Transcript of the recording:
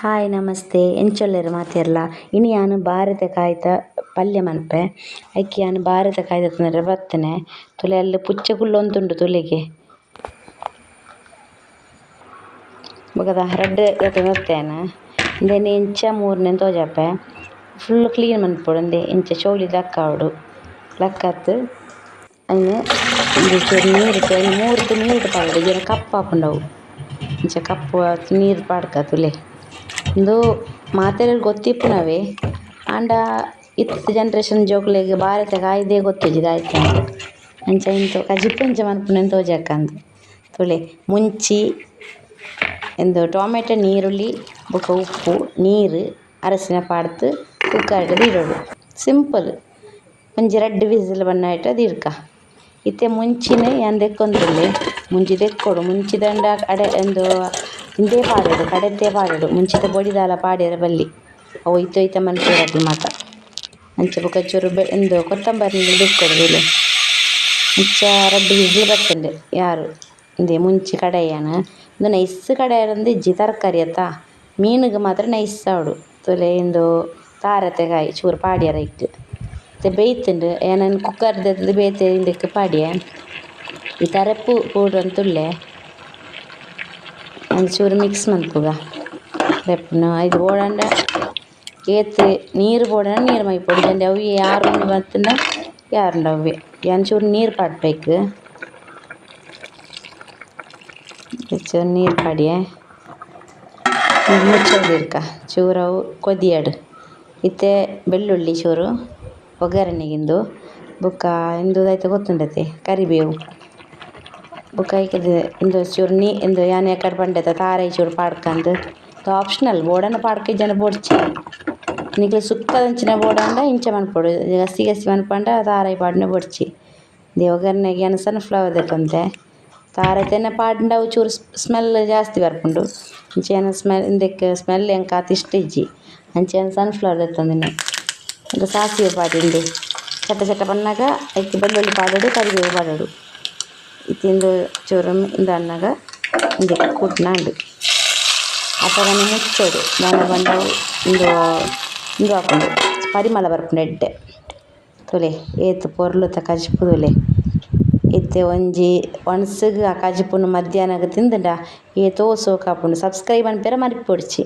Hi, ನಮಸ್ತೆ. ಎಂಚೊಲ್ಲೆರ್ ಮಾತೆರ್ಲ. ಇನಿ ಯಾನ್ ಬಾರೆದ ಪಲ್ಯ ಮನ್ಪೆ. ಐಕೆ ಯಾನ್ ಕಾಯ್ದ ಕಾಯ್ದಿತ್ತಂದ್ರೆ ಬತ್ತನೆ ತುಲೆ ಅಲ್ಲಿ ಪುಚ್ಚ ಕುಲ್ಲೊಂದುಂಡು ತುಲೆಗೆ. ಬೊಕದ ರಡ್ಡ್ ದೆತ ಇಂದೆನೆ ಇಂಚ ಮೂರನೇ ತೋಜಾಪೆ ಫುಲ್ಲ್ ಕ್ಲೀನ್ ಮನ್ಪೊಡು. ಉಂದೆ ಇಂಚ ಚೌಲಿ ಲಕ್ಕ ಲಕ್ಕತ್ತು ಚೂರು ನೀರ್ ಮೂರ್ದು ಇಜ್ಜಿಂಡ ಕಪ್ಪು ಆಪುಂಡು ಅವು ಇಂಚ ಕಪ್ಪು ನೀರು ಪಾಡ್ಕ ತುಲೆ. ಉಂದು ಮಾತೆರೆಗ್ಲ ಗೊತ್ತಿಪ್ಪುನವೆ ಆಂಡ ಇತ್ತ್ ಜನರೇಷನ್ ಜೋಕುಲೆಗ್ ಬಾರೆತ ಕಾಯ್ದೆ ಗೊತ್ತಿಜ್ಜಿ ದಾಯ್ಕಂದ್ ಅಂಚ ಇಂತು ಕಜಿಪ್ಪು ಎಂಚ ಮನ್ಪುನೆನ್ ತೋಜಾಕಂದ್ ತುಳೆ ಮುಂಚಿ ಇಂದು ಟೊಮೆಟೊ ನೀರುಳ್ಳಿ, ಬೊಕ ಉಪ್ಪು, ನೀರ್ ಅರಸಿನ ಪಾಡ್ದ್ ಕುಕ್ಕರ್ಡ್ ಇಡೊಡು ಸಿಂಪಲ್. ಒಂಜಿ ರಡ್ಡ್ ವಿಸಿಲ್ ಬನ್ನಗ ದೀರ್ಕ ಇತ್ತೆ ಮುಂಚಿನೆ ಯಾನ್ ದೆಕ್ಕೊಂದುಲ್ಲೆ ಮುಂಚಿ ದೆಕ್ಕೊಡು ಮುಂಚಿ ದಾಂಡ ಅಡೆ ಉಂದು ಇಂದೇ ಪಾಡೊಡು ಕಡೆದ್ದೇ ಪಾಡೊಡು ಮುಂಚಿತ ಬೊಡಿದಾಲ ಪಾಡ್ಯರೆ ಬಲ್ಲಿ. ಅವು ಇತ್ತು ಐತ ಅಕ್ಲ್ ಮಾತ. ಅಂಚೆ ಬೊಕ ಚೂರು ಬೆ ಇಂದು ಕೊತ್ತಂಬರಿ ಬೇಲೆ ಅಂಚ ರಡ್ಡ್ ವಿಸಿಲ್ ಯಾರು? ಇಂದೆ ಮುಂಚಿ ಕಡಯಾನ. ಇದು ನೈಸ್ ಕಡಯಾಂದ್ ಇಜ್ಜಿ ತರಕಾರಿ ಅತ್ತಾ. ಮೀನಿಗೆ ಮಾತ್ರ ನೈಸ್ ಆವೊಡು ತೊಲೆ ಇಂದು ತಾರೆತ್ತಕಾಯಿ ಚೂರು ಪಾಡ್ಯರೆ ಇಟ್ಟು ಮತ್ತು ಬೇಯ್ತುಂಡು ಯಾನ್ ಕುಕ್ಕರ್ ದೆತ್ತ್ಂಡ್ ಬೇತೆ ಇಂದೆಕ್ ಪಾಡ್ಯೆ? ಈ ತರೆಪ್ಪು ಪೂರ ತುಲ್ಲೆ ಒಂಚೂರು ಮಿಕ್ಸ್ ಮಾಡ್ಕೋಗ ದೆಪ್ಪುನ ಇದು ಬೋಡಾಂಡ ಏತ್ ನೀರು ಬೋಡಾಂಡ ನೀರ್ ಮೈ ಇಜ್ಜಂಡ ಅವು ಯಾರು ಬತ್ತುಂಡ ಯಾರುಂಡ ಅವ್ವೆ. ಒಂಚೂರು ನೀರು ಪಾಡ್ಬೇಕು ಪಾಡ್ಪೇಕ್ ನೀರು ಪಾಡ್ಯೆ ಮುಚ್ಚಲ್ ದೀರ್ಕ ಚೂರು ಅವು ಕೊದಿಯಡ್. ಇತ್ತೆ ಬೆಳ್ಳುಳ್ಳಿ ಚೂರು, ಒಗ್ಗರಣೆಗಿಂದು. ಬೊಕ್ಕ ಇಂದು ದಾಯ್ತ ಗೊತ್ತುಂಡತೆ? ಕರಿಬೇವು. ಬೊಕ ಐಕೆದ ಉಂದು ಚೂರು ನೀ ಉಂದು ಯಾನ್ ಯಾಕಡ್ ಪಂಡೆತ ತಾರೆ ಚೂರು ಪಾಡ್ಕಂದ್ ಆಪ್ಷನಲ್ ಬೋಡಾಂಡ ಪಾಡ್ಕ ಇಜ್ಜಂಡ ಬೋಡ್ಚಿ ನಿಕ್ಲೆಗ್ ಸುಕ್ಕದಂಚಿನ ಬೋಡಾಂಡ ಇಂಚ ಮನ್ಪೊಡು ಗಸಿ ಗಸಿ ಮನ್ಪಂಡ ತಾರಾಯಿ ಪಾಡ್ಂಡ ಬೋಡ್ಚಿ ಇದೇ ಒಗ್ಗರಣೆಗ್ ಯಾನ್ ಸನ್ಫ್ಲವರ್ ದೆತ್ತೊಂದೆ ತಾರೆತ್ತನೆ ಪಾಡ್ಂಡ ಅವು ಚೂರು ಸ್ಮೆಲ್ ಜಾಸ್ತಿ ಬರ್ಪುಂಡು ಅಂಚ ಯಾನ್ ಸ್ಮೆಲ್ ಇಂದೆಕ್ ಸ್ಮೆಲ್ ಎಂಕ್ ಆತ್ ಇಷ್ಟ ಇಜ್ಜಿ ಅಂಚ ಯಾನ್ ಸನ್ಫ್ಲವರ್ ದೆತ್ತೊಂದಿನಿ ಬೊಕ ಸಾಸಿವೆ ಪಾಡ್ಯೆಂಡ್ ಚಟ್ಟ ಚಟ್ಟ ಬನ್ನಗ ಐಕೆ ಬೆಳ್ಳುಳ್ಳಿ ಪಾಡೊಡು ಕರಿಬೇವು ಪಾಡೊಡು ಇತ್ತಿಂದು ಚೂರು ಉಂದು ಆನ್ನಗ ಇಂದೆಕ್ ಕುಟ್ನಾಂಡ್. ಅಪಗನೆ ಮುಚ್ಚೋಡು ದಾನ ಪಂಡ ಉಂದು ಇಂದು ಆಪುಂಡು ಪರಿಮಳ ಬರ್ಪುಂಡು ಎಡ್ಡೆ ತುಲೆ, ಏತ್ ಪೊರ್ಲುತ ಕಜಿಪ್ಪು ತುಲೆ. ಇತ್ತೆ ಒಂಜಿ ಒನ್ಸ್ಗ್ ಆ ಕಜಿಪುನು ಮಧ್ಯಾಹ್ನಗ ತಿಂದುಂಡ. ಏತೋ ಸೋಕಾಪುಂಡು. ಶೋಕ್ ಆಪುಂಡು ಸಬ್ಸ್ಕ್ರೈಬ್ ಮನ್ಪೆರ ಮರಿಪೊಡಿಚಿ.